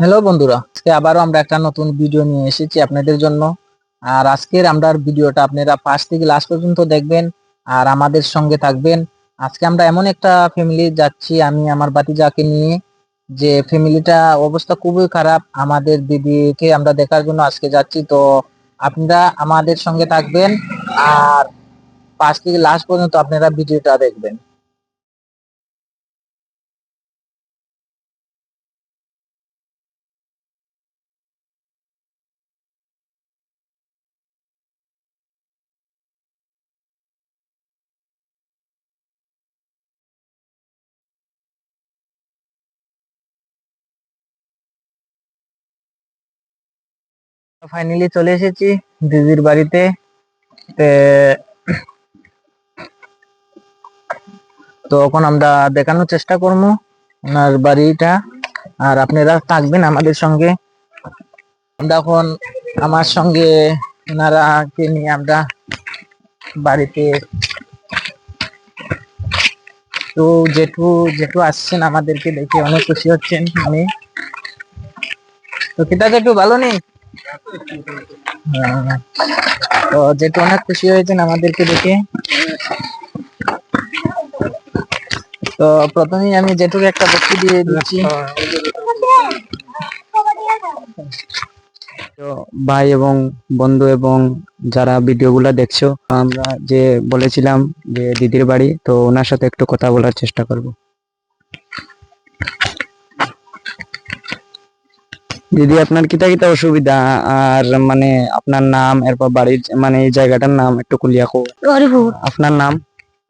Hello বন্ধুরা আজকে আবারও আমরা একটা নতুন ভিডিও নিয়ে এসেছি আপনাদের জন্য। আর আজকের আমরা ভিডিওটা আপনারা ফার্স্ট থেকে লাস্ট পর্যন্ত দেখবেন আর আমাদের সঙ্গে থাকবেন। আজকে আমরা এমন একটা ফ্যামিলি যাচ্ছি, আমি, আমার বাতিজাকে নিয়ে, যে ফ্যামিলিটা অবস্থা খুবই খারাপ। আমাদের দিদিকে আমরা দেখার জন্য আজকে যাচ্ছি। তো আপনারা আমাদের সঙ্গে থাকবেন আর ফার্স্ট থেকে লাস্ট পর্যন্ত আপনারা ভিডিওটা দেখবেন। ফাইনালি চলে এসেছি দিদির বাড়িতে। তো এখন আমরা দেখানোর চেষ্টা করব ওনার বাড়িটা। আর আপনারা থাকবেন আমাদের সঙ্গে। আমরা এখন আমার সঙ্গে ওনারা কে নিয়ে আমরা বাড়িতে তো জেঠু জেঠু আসছেন আমাদেরকে দেখে অনেক খুশি হচ্ছেন। আমি তো কিতা জেঠু ভালো নেই। তো যেটা অনেক খুশি হয়েছেন আমাদেরকে দেখে। তো প্রথমেই আমি যেটুকু একটা বক্তি দিয়ে দিচ্ছি। তো ভাই এবং বন্ধু এবং যারা ভিডিওগুলো দেখছ, আমরা যে বলেছিলাম যে দিদির বাড়ি, তো ওনার সাথে একটু কথা বলার চেষ্টা করব। দিদি আপনার কিতা কিতা অসুবিধা আর মানে আপনার নাম এরপর বাড়ির মানে এই জায়গাটার নাম একটু কুলিয়া কো হরিপুর আপনার নাম?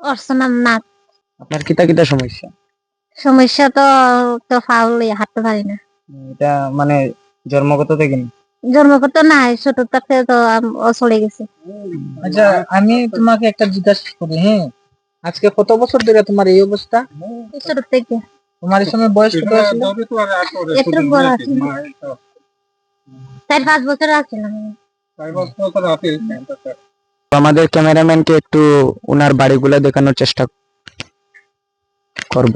অর্চনার নাথ আপনার কিতা কিতা সমস্যা? সমস্যা তো তো ফাউল হাঁটতে পারি না। এটা মানে জন্মগত থেকে জন্মগত নাই ছোট থাকতে তো চলে গেছে। আচ্ছা আমি তোমাকে একটা জিজ্ঞাসা করি হ্যাঁ? আজকে কত বছর ধরে তোমার এই অবস্থা? ছোট থেকে। তোমার সময় বয়স কত ছিল একটু বড় আছে চার পাঁচ বছর আসছিলাম আমাদের ক্যামেরাম্যানকে একটু ওনার বাড়িগুলো দেখানোর চেষ্টা করব।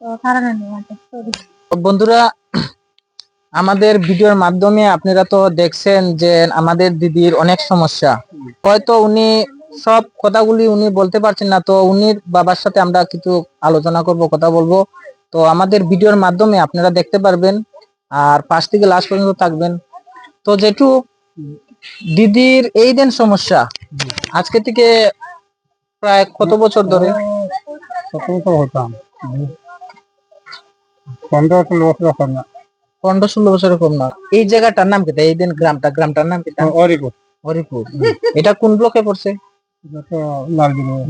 তো আমাদের। Sorry. বন্ধুরা আমাদের ভিডিওর মাধ্যমে আপনারা তো দেখছেন যে আমাদের দিদির অনেক সমস্যা। হয়তো উনি সব কথাগুলি উনি বলতে পারছেন না তো উনির বাবার সাথে আমরা কিছু আলোচনা করব কথা বলব। তো আমাদের ভিডিওর মাধ্যমে আপনারা দেখতে পারবেন আর পাশ থেকে লাস্ট পর্যন্ত থাকবেন। তো যেটু দিদির এই দিন সমস্যা। আজকে থেকে প্রায় কত বছর ধরে? হতাম। পনেরো ষোলো বছর হতাম না। পনেরো ষোলো বছরের কম না। এই জায়গাটার নাম কি? এই দিন গ্রামটা গ্রামটার নাম কি? অরিপুর। হরিপুর এটা কোন ব্লকে পড়ছে?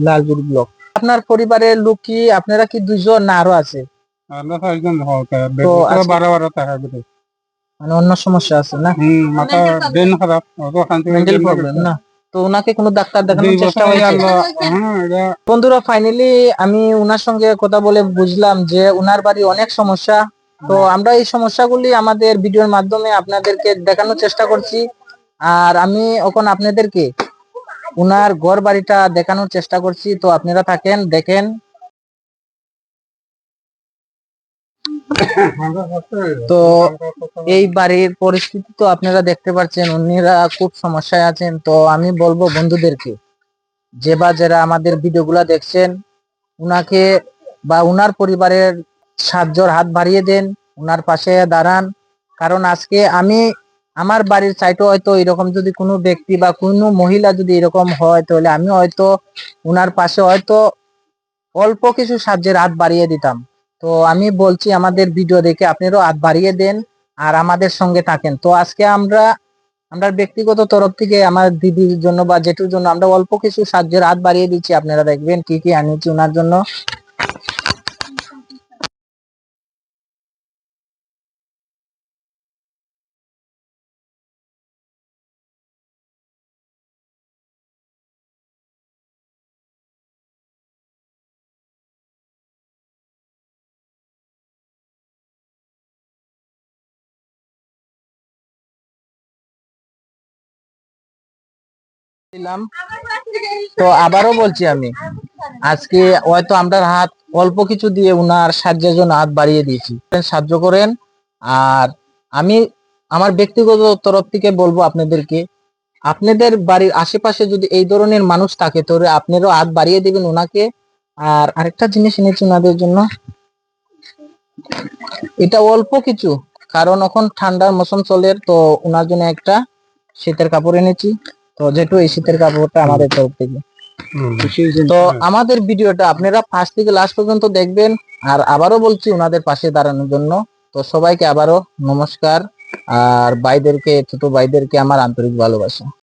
লালপুর ব্লক। আপনার পরিবারের লোক কি আপনারা কি দুইজন না আরও আছে? আমরা বারো বারো টাকা করে। মানে অন্য সমস্যা আছে না? মাথা ব্রেন খারাপ মেন্টাল প্রবলেম না। তো ওনাকে কোনো ডাক্তার দেখানোর চেষ্টা হয়েছে? হ্যাঁ বন্ধুরা ফাইনালি আমি ওনার সঙ্গে কথা বলে বুঝলাম যে ওনার বাড়ি অনেক সমস্যা। তো আমরা এই সমস্যাগুলি আমাদের ভিডিওর মাধ্যমে আপনাদেরকে দেখানোর চেষ্টা করছি। আর আমি এখন আপনাদেরকে উনার ঘর বাড়িটা দেখানোর চেষ্টা করছি। তো আপনারা থাকেন, দেখেন। তো এই বাড়ির পরিস্থিতি তো আপনারা দেখতে পাচ্ছেন, উনিরা খুব সমস্যায় আছেন। তো আমি বলব বন্ধুদেরকে, যে বা যারা আমাদের ভিডিওগুলো দেখছেন, উনাকে বা উনার পরিবারের সাহায্যর হাত বাড়িয়ে দেন, উনার পাশে দাঁড়ান। কারণ আজকে আমি আমার বাড়ির সাইটে হয়তো এরকম যদি কোনো ব্যক্তি বা কোনো মহিলা যদি এরকম হয়, তাহলে আমি হয়তো ওনার পাশে হয়তো অল্প কিছু সাহায্যের হাত বাড়িয়ে দিতাম। তো আমি বলছি, আমাদের ভিডিও দেখে আপনারও হাত বাড়িয়ে দেন আর আমাদের সঙ্গে থাকেন। তো আজকে আমরা আমরা ব্যক্তিগত তরফ থেকে আমার দিদির জন্য বা জেঠুর জন্য আমরা অল্প কিছু সাহায্যের হাত বাড়িয়ে দিচ্ছি। আপনারা দেখবেন কি কি আনিয়েছি ওনার জন্য। দিলাম। তো আবারও বলছি আমি, আজকে হয়তো আমরা হাত অল্প কিছু দিয়ে উনার সাহায্যের জন্য হাত বাড়িয়ে দিয়েছি। সাহায্য করেন। আর আমি আমার ব্যক্তিগত তরফ থেকে বলব আপনাদেরকে, আপনাদের বাড়ির আশেপাশে যদি এই ধরনের মানুষ থাকে, তাহলে আপনারাও হাত বাড়িয়ে দিবেন ওনাকে আর আরেকটা জিনিস এনেছি ওনাদের জন্য। এটা অল্প কিছু, কারণ এখন ঠান্ডার মৌসুম চলে, তো ওনার জন্য একটা শীতের কাপড় এনেছি। তো যেহেতু এই শীতের কাপড়টা আমাদের তরফ থেকে। তো আমাদের ভিডিওটা আপনারা ফার্স্ট থেকে লাস্ট পর্যন্ত দেখবেন আর আবারও বলছি ওনাদের পাশে দাঁড়ানোর জন্য। তো সবাইকে আবারও নমস্কার আর ভাইদেরকে ছোট ভাইদেরকে আমার আন্তরিক ভালোবাসা।